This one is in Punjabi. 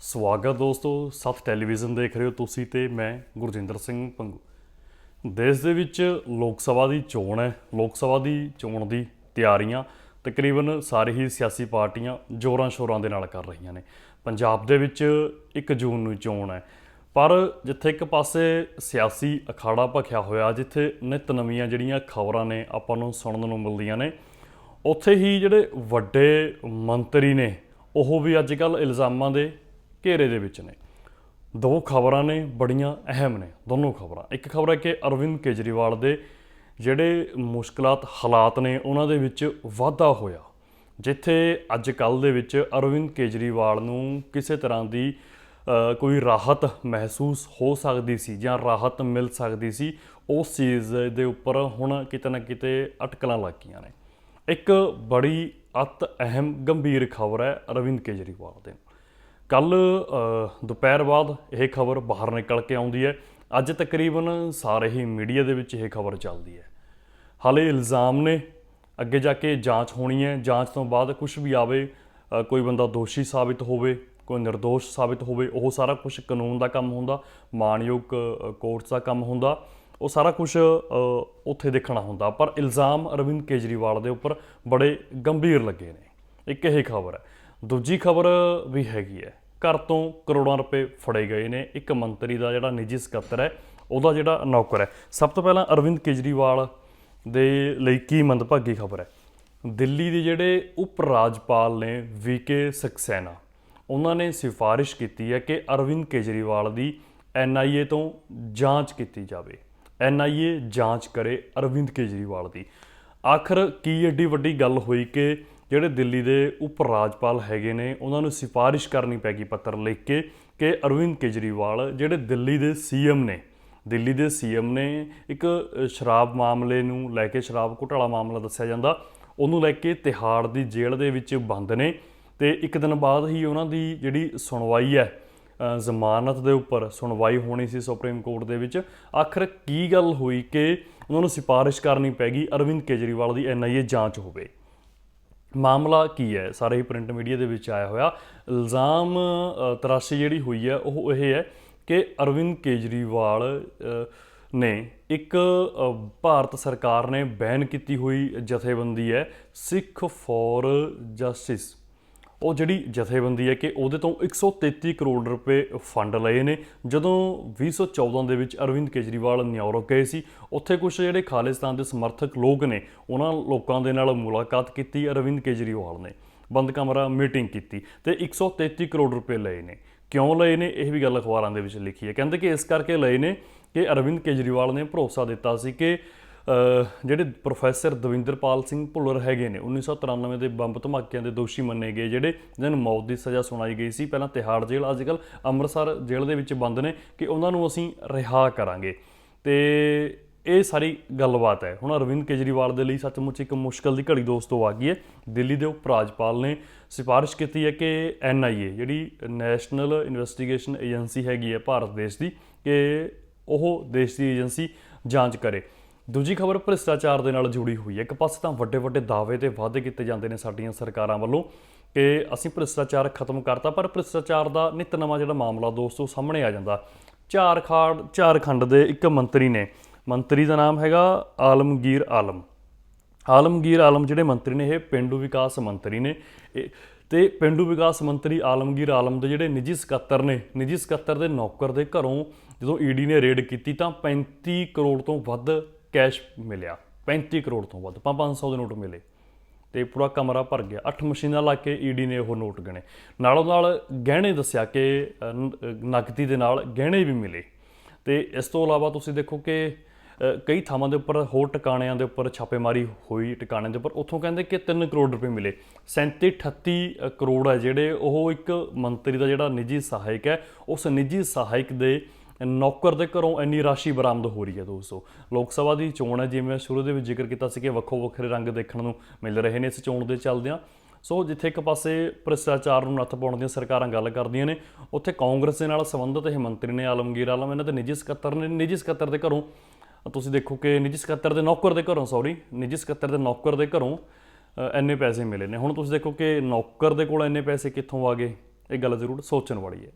ਸਵਾਗਤ ਦੋਸਤੋ, ਸੱਤ ਟੈਲੀਵਿਜ਼ਨ ਦੇਖ ਰਹੇ ਹੋ ਤੁਸੀਂ ਤੇ ਮੈਂ ਗੁਰਜਿੰਦਰ ਸਿੰਘ ਪੰਗੂ। ਦੇਸ਼ ਦੇ ਵਿੱਚ ਲੋਕ ਸਭਾ ਦੀ ਚੋਣ ਹੈ, ਲੋਕ ਸਭਾ ਦੀ ਚੋਣ ਦੀ ਤਿਆਰੀਆਂ ਤਕਰੀਬਨ ਸਾਰੇ ਹੀ ਸਿਆਸੀ ਪਾਰਟੀਆਂ ਜੋਰਾਂ ਸ਼ੋਰਾਂ ਦੇ ਨਾਲ ਕਰ ਰਹੀਆਂ ਨੇ। ਪੰਜਾਬ ਦੇ ਵਿੱਚ 1 ਜੂਨ ਨੂੰ ਚੋਣ ਹੈ, ਪਰ ਜਿੱਥੇ ਇੱਕ ਪਾਸੇ ਸਿਆਸੀ ਅਖਾੜਾ ਭਖਿਆ ਹੋਇਆ, ਜਿੱਥੇ ਨਿਤ ਨਵੀਆਂ ਜਿਹੜੀਆਂ ਖਬਰਾਂ ਨੇ ਆਪਾਂ ਨੂੰ ਸੁਣਨ ਨੂੰ ਮਿਲਦੀਆਂ ਨੇ, ਉੱਥੇ ਹੀ ਜਿਹੜੇ ਵੱਡੇ ਮੰਤਰੀ ਨੇ, ਉਹ ਵੀ ਅੱਜ ਕੱਲ ਇਲਜ਼ਾਮਾਂ ਦੇ ਘੇਰੇ ਦੇ ਵਿੱਚ ਨੇ। ਦੋ ਖਬਰਾਂ ਨੇ, ਬੜੀਆਂ ਅਹਿਮ ਨੇ, ਦੋਨੋਂ ਖਬਰਾਂ। ਇੱਕ ਖਬਰ ਹੈ ਕਿ ਅਰਵਿੰਦ ਕੇਜਰੀਵਾਲ ਦੇ ਜਿਹੜੇ ਮੁਸ਼ਕਲਾਤ ਹਾਲਾਤ ਨੇ, ਉਹਨਾਂ ਦੇ ਵਿੱਚ ਵਾਧਾ ਹੋਇਆ। ਜਿੱਥੇ ਅੱਜ ਕੱਲ ਦੇ ਵਿੱਚ ਅਰਵਿੰਦ ਕੇਜਰੀਵਾਲ ਨੂੰ ਕਿਸੇ ਤਰ੍ਹਾਂ ਦੀ ਕੋਈ ਰਾਹਤ ਮਹਿਸੂਸ ਹੋ ਸਕਦੀ ਸੀ ਜਾਂ ਰਾਹਤ ਮਿਲ ਸਕਦੀ ਸੀ, ਉਸ ਚੀਜ਼ ਦੇ ਉੱਪਰ ਹੁਣ ਕਿਤੇ ਨਾ ਕਿਤੇ ਅਟਕਲਾਂ ਲੱਗ ਗਈਆਂ ਨੇ। ਇੱਕ ਬੜੀ ਅਤ ਅਹਿਮ ਗੰਭੀਰ ਖਬਰ ਹੈ ਅਰਵਿੰਦ ਕੇਜਰੀਵਾਲ ਦੇ। ਕੱਲ ਦੁਪਹਿਰ ਬਾਅਦ ਇਹ ਖਬਰ ਬਾਹਰ ਨਿਕਲ ਕੇ ਆਉਂਦੀ ਹੈ। ਅੱਜ ਤਕਰੀਬਨ ਸਾਰੇ ਹੀ ਮੀਡੀਆ ਦੇ ਵਿੱਚ ਇਹ ਖਬਰ ਚੱਲਦੀ ਹੈ। ਹਾਲੇ ਇਲਜ਼ਾਮ ਨੇ ਅੱਗੇ ਜਾ ਕੇ ਜਾਂਚ ਹੋਣੀ ਹੈ। ਜਾਂਚ ਤੋਂ ਬਾਅਦ ਕੁਝ ਵੀ ਆਵੇ ਕੋਈ ਬੰਦਾ ਦੋਸ਼ੀ ਸਾਬਿਤ ਹੋਵੇ, ਕੋਈ ਨਿਰਦੋਸ਼ ਸਾਬਿਤ ਹੋਵੇ, ਉਹ ਸਾਰਾ ਕੁਝ ਕਾਨੂੰਨ ਦਾ ਕੰਮ ਹੁੰਦਾ, ਮਾਨਯੋਗ ਕੋਰਟਸ ਦਾ ਕੰਮ ਹੁੰਦਾ। ਉਹ ਸਾਰਾ ਕੁਝ ਉੱਥੇ ਦੇਖਣਾ ਹੁੰਦਾ। ਪਰ ਇਲਜ਼ਾਮ ਅਰਵਿੰਦ ਕੇਜਰੀਵਾਲ ਦੇ ਉੱਪਰ ਬੜੇ ਗੰਭੀਰ ਲੱਗੇ ਨੇ। ਇੱਕ ਇਹ ਖਬਰ ਹੈ। ਦੂਜੀ ਖਬਰ ਵੀ ਹੈਗੀ ਹੈ। ਘਰ ਤੋਂ ਕਰੋੜਾਂ ਰੁਪਏ ਫੜੇ ਗਏ ਨੇ। ਇੱਕ ਮੰਤਰੀ ਦਾ ਜਿਹੜਾ ਨਿੱਜੀ ਸਕੱਤਰ ਹੈ, ਉਹਦਾ ਜਿਹੜਾ ਨੌਕਰ ਹੈ। ਸਭ ਤੋਂ ਪਹਿਲਾਂ ਅਰਵਿੰਦ ਕੇਜਰੀਵਾਲ ਦੇ ਲਈ ਕੀ ਮੰਦਭਾਗੀ ਖਬਰ ਹੈ? ਦਿੱਲੀ ਦੇ ਜਿਹੜੇ ਉਪ ਰਾਜਪਾਲ ਨੇ ਵੀਕੇ ਸਕਸੈਨਾ, ਉਹਨਾਂ ਨੇ ਸਿਫਾਰਿਸ਼ ਕੀਤੀ ਹੈ ਕਿ ਅਰਵਿੰਦ ਕੇਜਰੀਵਾਲ ਦੀ ਐਨਆਈਏ ਤੋਂ ਜਾਂਚ ਕੀਤੀ ਜਾਵੇ। ਐਨਆਈਏ ਜਾਂਚ ਕਰੇ ਅਰਵਿੰਦ ਕੇਜਰੀਵਾਲ ਦੀ। ਆਖਰ ਕੀ ਏਡੀ ਵੱਡੀ ਗੱਲ ਹੋਈ ਕਿ ਜਿਹੜੇ ਦਿੱਲੀ ਦੇ ਉਪ ਰਾਜਪਾਲ ਹੈਗੇ ਨੇ, ਉਹਨਾਂ ਨੂੰ ਸਿਫਾਰਿਸ਼ ਕਰਨੀ ਪੈ ਗਈ ਪੱਤਰ ਲਿਖ ਕੇ ਕਿ ਅਰਵਿੰਦ ਕੇਜਰੀਵਾਲ ਜਿਹੜੇ ਦਿੱਲੀ ਦੇ ਸੀਐਮ ਨੇ, ਦਿੱਲੀ ਦੇ ਸੀਐਮ ਨੇ ਇੱਕ ਸ਼ਰਾਬ ਮਾਮਲੇ ਨੂੰ ਲੈ ਕੇ, ਸ਼ਰਾਬ ਘੁਟਾਲਾ ਮਾਮਲਾ ਦੱਸਿਆ ਜਾਂਦਾ, ਉਹਨੂੰ ਲੈ ਕੇ ਤਿਹਾੜ ਦੀ ਜੇਲ੍ਹ ਦੇ ਵਿੱਚ ਬੰਦ ਨੇ ਤੇ ਇੱਕ ਦਿਨ ਬਾਅਦ ਹੀ ਉਹਨਾਂ ਦੀ ਜਿਹੜੀ ਸੁਣਵਾਈ ਹੈ ਜ਼ਮਾਨਤ ਦੇ ਉੱਪਰ ਸੁਣਵਾਈ ਹੋਣੀ ਸੀ ਸੁਪਰੀਮ ਕੋਰਟ ਦੇ ਵਿੱਚ, ਆਖਰ ਕੀ ਗੱਲ ਹੋਈ ਕਿ ਉਹਨਾਂ ਨੂੰ ਸਿਫਾਰਿਸ਼ ਕਰਨੀ ਪੈ ਗਈ ਅਰਵਿੰਦ ਕੇਜਰੀਵਾਲ ਦੀ ਐਨਆਈਏ ਜਾਂਚ ਹੋਵੇ। ਮਾਮਲਾ ਕੀ ਹੈ? ਸਾਰੇ ਹੀ ਪ੍ਰਿੰਟ ਮੀਡੀਆ ਦੇ ਵਿੱਚ ਆਇਆ ਹੋਇਆ। ਇਲਜ਼ਾਮ ਤਰਾਸ਼ੀ ਜਿਹੜੀ ਹੋਈ ਹੈ, ਉਹ ਇਹ ਹੈ ਕਿ ਅਰਵਿੰਦ ਕੇਜਰੀਵਾਲ ਨੇ ਇੱਕ ਭਾਰਤ ਸਰਕਾਰ ਨੇ ਬੈਨ ਕੀਤੀ ਹੋਈ ਜਥੇਬੰਦੀ ਹੈ, ਸਿੱਖ ਫੋਰ ਜਸਟਿਸ। ਉਹ ਜਿਹੜੀ ਜਥੇਬੰਦੀ ਹੈ ਕਿ ਉਹਦੇ ਤੋਂ 133 ਕਰੋੜ ਰੁਪਏ ਫੰਡ ਲਏ ਨੇ। ਜਦੋਂ 2014 ਦੇ ਵਿੱਚ ਅਰਵਿੰਦ ਕੇਜਰੀਵਾਲ ਨਿਊਯਾਰਕ ਗਏ ਸੀ, ਉੱਥੇ ਕੁਝ ਜਿਹੜੇ ਖਾਲਿਸਤਾਨ ਦੇ ਸਮਰਥਕ ਲੋਕ ਨੇ, ਉਹਨਾਂ ਲੋਕਾਂ ਦੇ ਨਾਲ ਮੁਲਾਕਾਤ ਕੀਤੀ ਅਰਵਿੰਦ ਕੇਜਰੀਵਾਲ ਨੇ। ਬੰਦ ਕਮਰਾ ਮੀਟਿੰਗ ਕੀਤੀ ਤੇ 133 ਕਰੋੜ ਰੁਪਏ ਲਏ ਨੇ। ਕਿਉਂ ਲਏ ਨੇ? ਇਹ ਵੀ ਗੱਲ ਅਖਬਾਰਾਂ ਦੇ ਵਿੱਚ ਲਿਖੀ ਹੈ। ਕਹਿੰਦੇ ਕਿ ਇਸ ਕਰਕੇ ਲਏ ਨੇ ਕਿ ਅਰਵਿੰਦ ਕੇਜਰੀਵਾਲ ਨੇ ਭਰੋਸਾ ਦਿੱਤਾ ਸੀ ਕਿ ਜਿਹੜੇ ਪ੍ਰੋਫੈਸਰ ਦਵਿੰਦਰਪਾਲ ਸਿੰਘ ਭੁੱਲਰ ਹੈਗੇ ਨੇ 1993 ਦੇ ਬੰਬ ਧਮਾਕਿਆਂ ਦੇ ਦੋਸ਼ੀ ਮੰਨੇ ਗਏ, ਜਿਹੜੇ ਜਿਨ੍ਹਾਂ ਨੂੰ ਮੌਤ ਦੀ ਸਜ਼ਾ ਸੁਣਾਈ ਗਈ ਸੀ। ਪਹਿਲਾਂ ਤਿਹਾੜ ਜੇਲ੍ਹ ਅੱਜਕੱਲ ਅੰਮ੍ਰਿਤਸਰ ਜੇਲ੍ਹ ਦੇ ਵਿੱਚ ਬੰਦ ਨੇ ਕਿ ਉਹਨਾਂ ਨੂੰ ਅਸੀਂ ਰਿਹਾ ਕਰਾਂਗੇ। ਤੇ ਇਹ ਸਾਰੀ ਗੱਲਬਾਤ ਹੈ। ਹੁਣ ਅਰਵਿੰਦ ਕੇਜਰੀਵਾਲ ਦੇ ਲਈ ਸੱਚਮੁੱਚ ਇੱਕ ਮੁਸ਼ਕਲ ਦੀ ਘੜੀ ਦੋਸਤੋ ਆ ਗਈ ਹੈ। ਦਿੱਲੀ ਦੇ ਉਪ ਰਾਜਪਾਲ ਨੇ ਸਿਫਾਰਿਸ਼ ਕੀਤੀ ਹੈ ਕਿ ਐਨਆਈਏ ਜਿਹੜੀ ਨੈਸ਼ਨਲ ਇਨਵੈਸਟੀਗੇਸ਼ਨ ਏਜੰਸੀ ਹੈਗੀ ਹੈ ਭਾਰਤ ਦੇਸ਼ ਦੀ, ਕਿ ਉਹ ਦੇਸ਼ ਦੀ ਏਜੰਸੀ ਜਾਂਚ ਕਰੇ। ਦੂਜੀ ਖਬਰ ਭ੍ਰਿਸ਼ਟਾਚਾਰ ਦੇ ਨਾਲ ਜੁੜੀ ਹੋਈ ਹੈ। ਇੱਕ ਪਾਸੇ ਤਾਂ ਵੱਡੇ ਵੱਡੇ ਦਾਅਵੇ ਤੇ ਵਾਅਦੇ ਕੀਤੇ ਜਾਂਦੇ ਨੇ ਸਾਡੀਆਂ ਸਰਕਾਰਾਂ ਵੱਲੋਂ ਕਿ ਅਸੀਂ ਭ੍ਰਿਸ਼ਟਾਚਾਰ ਖਤਮ ਕਰਤਾ, ਪਰ ਭ੍ਰਿਸ਼ਟਾਚਾਰ ਦਾ ਨਿਤ ਨਵਾਂ ਜਿਹੜਾ ਮਾਮਲਾ ਦੋਸਤੋ ਸਾਹਮਣੇ ਆ ਜਾਂਦਾ। ਝਾਰਖੰਡ ਝਾਰਖੰਡ ਦੇ ਇੱਕ ਮੰਤਰੀ ਨੇ, ਮੰਤਰੀ ਦਾ ਨਾਮ ਹੈਗਾ ਆਲਮਗੀਰ ਆਲਮ। ਆਲਮਗੀਰ ਆਲਮ ਜਿਹੜੇ ਮੰਤਰੀ ਨੇ, ਇਹ ਪਿੰਡੂ ਵਿਕਾਸ ਮੰਤਰੀ ਨੇ। ਇਹ- ਤੇ ਪਿੰਡੂ ਵਿਕਾਸ ਮੰਤਰੀ ਆਲਮਗੀਰ ਆਲਮ ਦੇ ਜਿਹੜੇ ਨਿੱਜੀ ਸਕੱਤਰ ਨੇ, ਨਿੱਜੀ ਸਕੱਤਰ ਦੇ ਨੌਕਰ ਦੇ ਘਰੋਂ ਜਦੋਂ ਈਡੀ ਨੇ ਰੇਡ ਕੀਤੀ ਤਾਂ 35 ਕਰੋੜ ਤੋਂ ਵੱਧ ਕੈਸ਼ ਮਿਲਿਆ 35 ਕਰੋੜ ਤੋਂ ਵੱਧ 500 ਦੇ ਨੋਟ ਮਿਲੇ। ਤੇ ਪੂਰਾ ਕਮਰਾ ਭਰ ਗਿਆ। ਅੱਠ ਮਸ਼ੀਨਾਂ ਲਾ ਕੇ ਈਡੀ ਨੇ ਉਹ ਨੋਟ ਗਣੇ। ਨਾਲੋਂ ਨਾਲ ਗਹਿਣੇ ਦੱਸਿਆ ਕਿ ਨਕਦੀ ਦੇ ਨਾਲ ਗਹਿਣੇ ਵੀ ਮਿਲੇ। ਤੇ ਇਸ ਤੋਂ ਇਲਾਵਾ ਤੁਸੀਂ ਦੇਖੋ ਕਿ ਕਈ ਥਾਵਾਂ ਦੇ ਉੱਪਰ ਹੋਰ ਟਿਕਾਣਿਆਂ ਦੇ ਉੱਪਰ ਛਾਪੇਮਾਰੀ ਹੋਈ ਟਿਕਾਣਿਆਂ ਦੇ ਉੱਪਰ। ਉੱਥੋਂ ਕਹਿੰਦੇ ਕਿ 3 ਕਰੋੜ ਰੁਪਏ ਮਿਲੇ। 37 38 ਕਰੋੜ ਹੈ ਜਿਹੜੇ, ਉਹ ਇੱਕ ਮੰਤਰੀ ਦਾ ਜਿਹੜਾ ਨਿੱਜੀ ਸਹਾਇਕ ਹੈ, ਉਸ ਨਿੱਜੀ ਸਹਾਇਕ ਦੇ ਨੌਕਰ ਦੇ ਘਰੋਂ ਇੰਨੀ ਰਾਸ਼ੀ ਬਰਾਮਦ ਹੋ ਰਹੀ ਹੈ ਦੋਸਤੋ। ਲੋਕ ਸਭਾ ਦੀ ਚੋਣ ਹੈ ਜਿਵੇਂ ਮੈਂ ਸ਼ੁਰੂ ਦੇ ਵਿੱਚ ਜ਼ਿਕਰ ਕੀਤਾ ਸੀ ਕਿ ਵੱਖੋ ਵੱਖਰੇ ਰੰਗ ਦੇਖਣ ਨੂੰ ਮਿਲ ਰਹੇ ਨੇ ਇਸ ਚੋਣ ਦੇ ਚੱਲਦਿਆਂ। ਸੋ ਜਿੱਥੇ ਇੱਕ ਪਾਸੇ ਭ੍ਰਿਸ਼ਟਾਚਾਰ ਨੂੰ ਨੱਥ ਪਾਉਣ ਦੀਆਂ ਸਰਕਾਰਾਂ ਗੱਲ ਕਰਦੀਆਂ ਨੇ ਉੱਥੇ ਕਾਂਗਰਸ ਦੇ ਨਾਲ ਸੰਬੰਧਿਤ ਇਹ ਮੰਤਰੀ ਨੇ ਆਲਮਗੀਰ ਆਲਮ ਇਹਨਾਂ ਦੇ ਨਿੱਜੀ ਸਕੱਤਰ ਨੇ ਨਿੱਜੀ ਸਕੱਤਰ ਦੇ ਘਰੋਂ ਤੁਸੀਂ ਦੇਖੋ ਕਿ ਨਿੱਜੀ ਸਕੱਤਰ ਦੇ ਨੌਕਰ ਦੇ ਘਰੋਂ ਸੌਰੀ ਨਿੱਜੀ ਸਕੱਤਰ ਦੇ ਨੌਕਰ ਦੇ ਘਰੋਂ ਅ, ਇੰਨੇ ਪੈਸੇ ਮਿਲੇ ਨੇ। ਹੁਣ ਤੁਸੀਂ ਦੇਖੋ ਕਿ ਨੌਕਰ ਦੇ ਕੋਲ ਇੰਨੇ ਪੈਸੇ ਕਿੱਥੋਂ ਆ ਗਏ? ਇਹ ਗੱਲ ਜ਼ਰੂਰ ਸੋਚਣ ਵਾਲੀ ਹੈ।